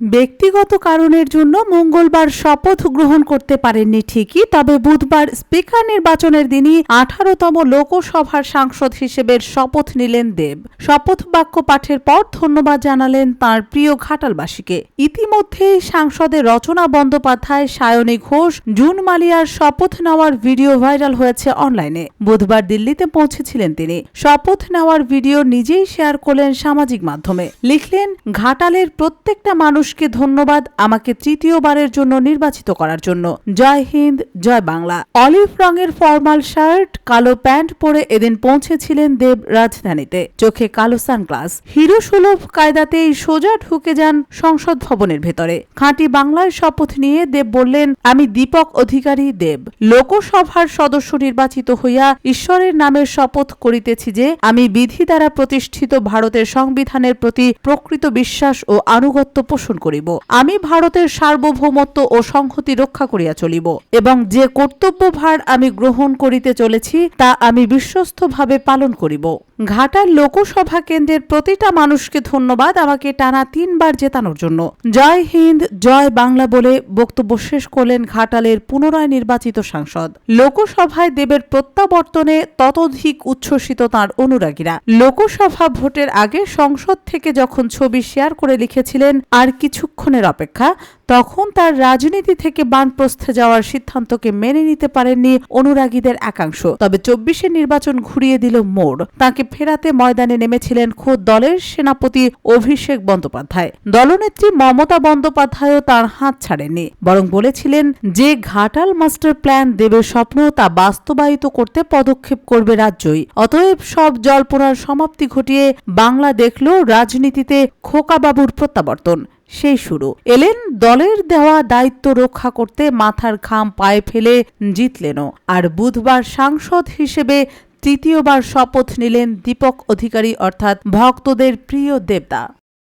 ব্যক্তিগত কারণের জন্য মঙ্গলবার শপথ গ্রহণ করতে পারেননি ঠিকই, তবে বুধবার স্পিকার নির্বাচনের দিনই আঠারোতম লোকসভার সাংসদ হিসেবে শপথ নিলেন দেব। শপথ বাক্য পাঠের পর ধন্যবাদ জানালেন তার প্রিয় ঘাটালবাসীকে। ইতিমধ্যেই সাংসদের রচনা বন্দ্যোপাধ্যায়, সায়নী ঘোষ, জুন মালিয়ার শপথ নেওয়ার ভিডিও ভাইরাল হয়েছে অনলাইনে। বুধবার দিল্লিতে পৌঁছেছিলেন তিনি। শপথ নেওয়ার ভিডিও নিজেই শেয়ার করলেন সামাজিক মাধ্যমে। লিখলেন, ঘাটালের প্রত্যেকটা মানুষকে ধন্যবাদ আমাকে তৃতীয়বারের জন্য নির্বাচিত করার জন্য। জয় হিন্দ, জয় বাংলা। অলিভ রঙের ফর্মাল শার্ট, কালো প্যান্ট পরে এদিন পৌঁছেছিলেন দেব রাজধানীতে। চোখে কালো সানগ্লাস। হিরো সুলভ কায়দাতেই সোজা ঢুকে যান সংসদ ভবনের ভেতরে। খাঁটি বাংলায় শপথ নিয়ে দেব বললেন, আমি দীপক অধিকারী দেব। লোকসভার সদস্য নির্বাচিত হইয়া ঈশ্বরের নামের শপথ করিতেছি যে, আমি বিধি দ্বারা প্রতিষ্ঠিত ভারতের সংবিধানের প্রতি প্রকৃত বিশ্বাস ও আনুগত্য পোষণ করিব। আমি ভারতের সার্বভৌমত্ব ও সংহতি রক্ষা করিয়া চলিব। এবং যে কর্তব্য ভার আমি গ্রহণ করিতে চলেছি, তা আমি বিশ্বস্তভাবে পালন করিব। ঘাটাল লোকসভা কেন্দ্রের প্রতিটা মানুষকে ধন্যবাদ আমাকে টানা তিনবার জেতানোর জন্য। জয় হিন্দ, জয় বাংলা বলে বক্তব্য শেষ করলেন ঘাটালের পুনরায় নির্বাচিত সাংসদ। লোকসভায় দেবের প্রত্যাবর্তনে ততোধিক উচ্ছ্বসিত তাঁর অনুরাগীরা। লোকসভা ভোটের আগে সংসদ থেকে যখন ছবি শেয়ার করে লিখেছিলেন, আর কিছুক্ষণের অপেক্ষা তখন তার রাজনীতি থেকে বানপ্রস্থে যাওয়ার সিদ্ধান্তকে মেনে নিতে পারেননি অনুরাগীদের একাংশ। তবে চব্বিশের নির্বাচন ঘুরিয়ে দিল মোড়। তাকে ফেরাতে ময়দানে নেমেছিলেন খোদ দলের সেনাপতি অভিষেক বন্দ্যোপাধ্যায়। দলনেত্রী মমতা বন্দ্যোপাধ্যায়ও তার হাত ছাড়েননি, বরং বলেছিলেন, যে ঘাটাল মাস্টার প্ল্যান দেবের স্বপ্ন তা বাস্তবায়িত করতে পদক্ষেপ করবে রাজ্যই। অতএব সব জল্পনার সমাপ্তি ঘটিয়ে বাংলা দেখল রাজনীতিতে খোকাবাবুর প্রত্যাবর্তন। সেই শুরু। এলেন দলের দেওয়া দায়িত্ব রক্ষা করতে মাথার ঘাম পায়ে ফেলে জিতলেনও। আর বুধবার সাংসদ হিসেবে তৃতীয়বার শপথ নিলেন দীপক অধিকারী অর্থাৎ ভক্তদের প্রিয় দেবতা।